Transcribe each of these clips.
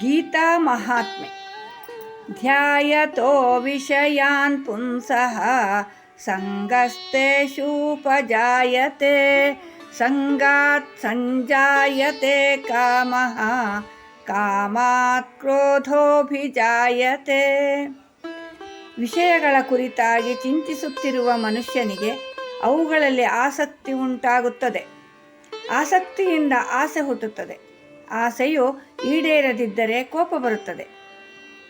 ಗೀತಾ ಮಹಾತ್ಮೆ. ಧ್ಯಾಯತೋ ವಿಷಯಾನ್ ಪುಂಸಃ ಸಂಗಸ್ತೇಷೂಪಜಾಯತೆ ಸಂಗಾತ್ ಸಂಜಾಯತೆ ಕಾಮಃ, ಕಾಮಾತ್ ಕ್ರೋಧೋಭಿಜಾಯತೆ. ವಿಷಯಗಳ ಕುರಿತಾಗಿ ಚಿಂತಿಸುತ್ತಿರುವ ಮನುಷ್ಯನಿಗೆ ಅವುಗಳಲ್ಲಿ ಆಸಕ್ತಿ ಉಂಟಾಗುತ್ತದೆ. ಆಸಕ್ತಿಯಿಂದ ಆಸೆ ಹುಟ್ಟುತ್ತದೆ. ಆಸೆಯು ಈಡೇರದಿದ್ದರೆ ಕೋಪ ಬರುತ್ತದೆ.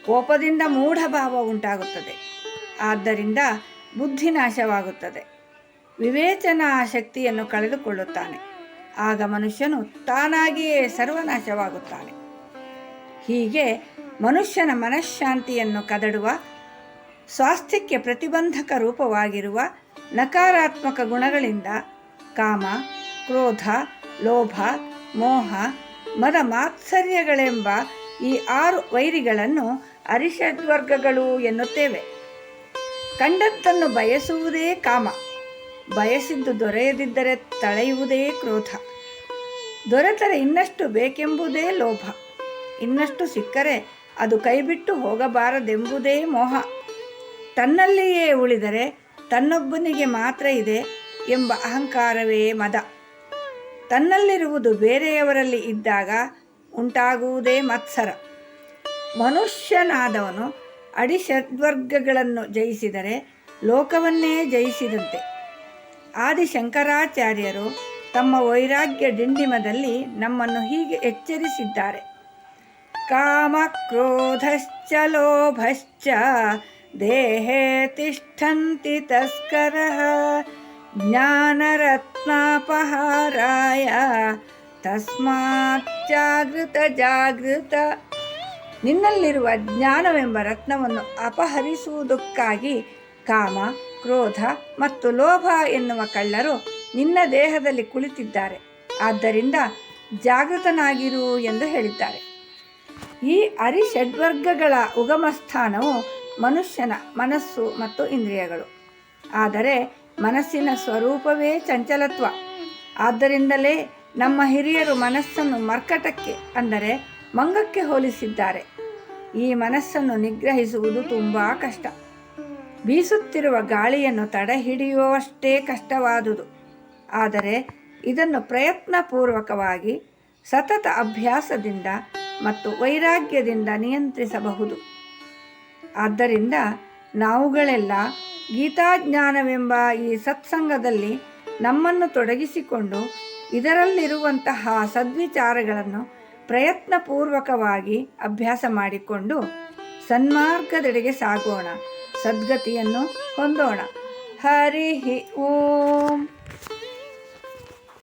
ಕೋಪದಿಂದ ಮೂಢಭಾವ ಉಂಟಾಗುತ್ತದೆ. ಆದ್ದರಿಂದ ಬುದ್ಧಿನಾಶವಾಗುತ್ತದೆ ವಿವೇಚನಾ ಶಕ್ತಿಯನ್ನು ಕಳೆದುಕೊಳ್ಳುತ್ತಾನೆ. ಆಗ ಮನುಷ್ಯನು ತಾನಾಗಿಯೇ ಸರ್ವನಾಶವಾಗುತ್ತಾನೆ. ಹೀಗೆ ಮನುಷ್ಯನ ಮನಃಶಾಂತಿಯನ್ನು ಕದಡುವ, ಸ್ವಾಸ್ಥ್ಯಕ್ಕೆ ಪ್ರತಿಬಂಧಕ ರೂಪವಾಗಿರುವ ನಕಾರಾತ್ಮಕ ಗುಣಗಳಿಂದ ಕಾಮ, ಕ್ರೋಧ, ಲೋಭ, ಮೋಹ ಮದ ಮಾತ್ಸರ್ಯಗಳೆಂಬ ಈ ಆರು ವೈರಿಗಳನ್ನು ಅರಿಷಡ್ವರ್ಗಗಳು ಎನ್ನುತ್ತೇವೆ. ಕಂಡದ್ದನ್ನು ಬಯಸುವುದೇ ಕಾಮ. ಬಯಸಿದ್ದು ದೊರೆಯದಿದ್ದರೆ ತಳೆಯುವುದೇ ಕ್ರೋಧ. ದೊರೆತರೆ ಇನ್ನಷ್ಟು ಬೇಕೆಂಬುದೇ ಲೋಭ. ಇನ್ನಷ್ಟು ಸಿಕ್ಕರೆ ಅದು ಕೈಬಿಟ್ಟು ಹೋಗಬಾರದೆಂಬುದೇ ಮೋಹ. ತನ್ನಲ್ಲಿಯೇ ಉಳಿದರೆ ತನ್ನೊಬ್ಬನಿಗೆ ಮಾತ್ರ ಇದೆ ಎಂಬ ಅಹಂಕಾರವೇ ಮದ. ತನ್ನಲ್ಲಿರುವುದು ಬೇರೆಯವರಲ್ಲಿ ಇದ್ದಾಗ ಉಂಟಾಗುವುದೇ ಮತ್ಸರ. ಮನುಷ್ಯನಾದವನು ಅಡಿಷಡ್ವರ್ಗಗಳನ್ನು ಜಯಿಸಿದರೆ ಲೋಕವನ್ನೇ ಜಯಿಸಿದಂತೆ. ಆದಿಶಂಕರಾಚಾರ್ಯರು ತಮ್ಮ ವೈರಾಗ್ಯ ಡಿಂಡಿಮದಲ್ಲಿ ನಮ್ಮನ್ನು ಹೀಗೆ ಎಚ್ಚರಿಸಿದ್ದಾರೆ. ಕಾಮ ಕ್ರೋಧಶ್ಚ ಲೋಭಶ್ಚ ದೇಹೇ ತಿಷ್ಠಂತಿ ತಸ್ಕರ ಜ್ಞಾನರತ್ನಾಪಹಾರಾಯ. ತಸ್ಮಾತ್ ಜಾಗೃತ ಜಾಗೃತ ನಿನ್ನಲ್ಲಿರುವ ಜ್ಞಾನವೆಂಬ ರತ್ನವನ್ನು ಅಪಹರಿಸುವುದಕ್ಕಾಗಿ ಕಾಮ, ಕ್ರೋಧ ಮತ್ತು ಲೋಭ ಎನ್ನುವ ಕಳ್ಳರು ನಿನ್ನ ದೇಹದಲ್ಲಿ ಕುಳಿತಿದ್ದಾರೆ. ಆದ್ದರಿಂದ ಜಾಗೃತನಾಗಿರು ಎಂದು ಹೇಳಿದ್ದಾರೆ. ಈ ಅರಿಷಡ್ವರ್ಗಗಳ ಉಗಮ ಸ್ಥಾನವು ಮನುಷ್ಯನ ಮನಸ್ಸು ಮತ್ತು ಇಂದ್ರಿಯಗಳು. ಆದರೆ ಮನಸ್ಸಿನ ಸ್ವರೂಪವೇ ಚಂಚಲತ್ವ. ಆದ್ದರಿಂದಲೇ ನಮ್ಮ ಹಿರಿಯರು ಮನಸ್ಸನ್ನು ಮರ್ಕಟಕ್ಕೆ, ಅಂದರೆ ಮಂಗಕ್ಕೆ ಹೋಲಿಸಿದ್ದಾರೆ. ಈ ಮನಸ್ಸನ್ನು ನಿಗ್ರಹಿಸುವುದು ತುಂಬ ಕಷ್ಟ. ಬೀಸುತ್ತಿರುವ ಗಾಳಿಯನ್ನು ತಡೆ ಹಿಡಿಯುವಷ್ಟೇ ಕಷ್ಟವಾದುದು. ಆದರೆ ಇದನ್ನು ಪ್ರಯತ್ನಪೂರ್ವಕವಾಗಿ, ಸತತ ಅಭ್ಯಾಸದಿಂದ ಮತ್ತು ವೈರಾಗ್ಯದಿಂದ ನಿಯಂತ್ರಿಸಬಹುದು. ಆದ್ದರಿಂದ ನಾವುಗಳೆಲ್ಲ ಗೀತಾಜ್ಞಾನವೆಂಬ ಈ ಸತ್ಸಂಗದಲ್ಲಿ ನಮ್ಮನ್ನು ತೊಡಗಿಸಿಕೊಂಡು ಇದರಲ್ಲಿರುವಂತಹ ಸದ್ವಿಚಾರಗಳನ್ನು ಪ್ರಯತ್ನಪೂರ್ವಕವಾಗಿ ಅಭ್ಯಾಸ ಮಾಡಿಕೊಂಡು ಸನ್ಮಾರ್ಗದೆಡೆಗೆ ಸಾಗೋಣ, ಸದ್ಗತಿಯನ್ನು ಹೊಂದೋಣ. ಹರಿ ಓಂ.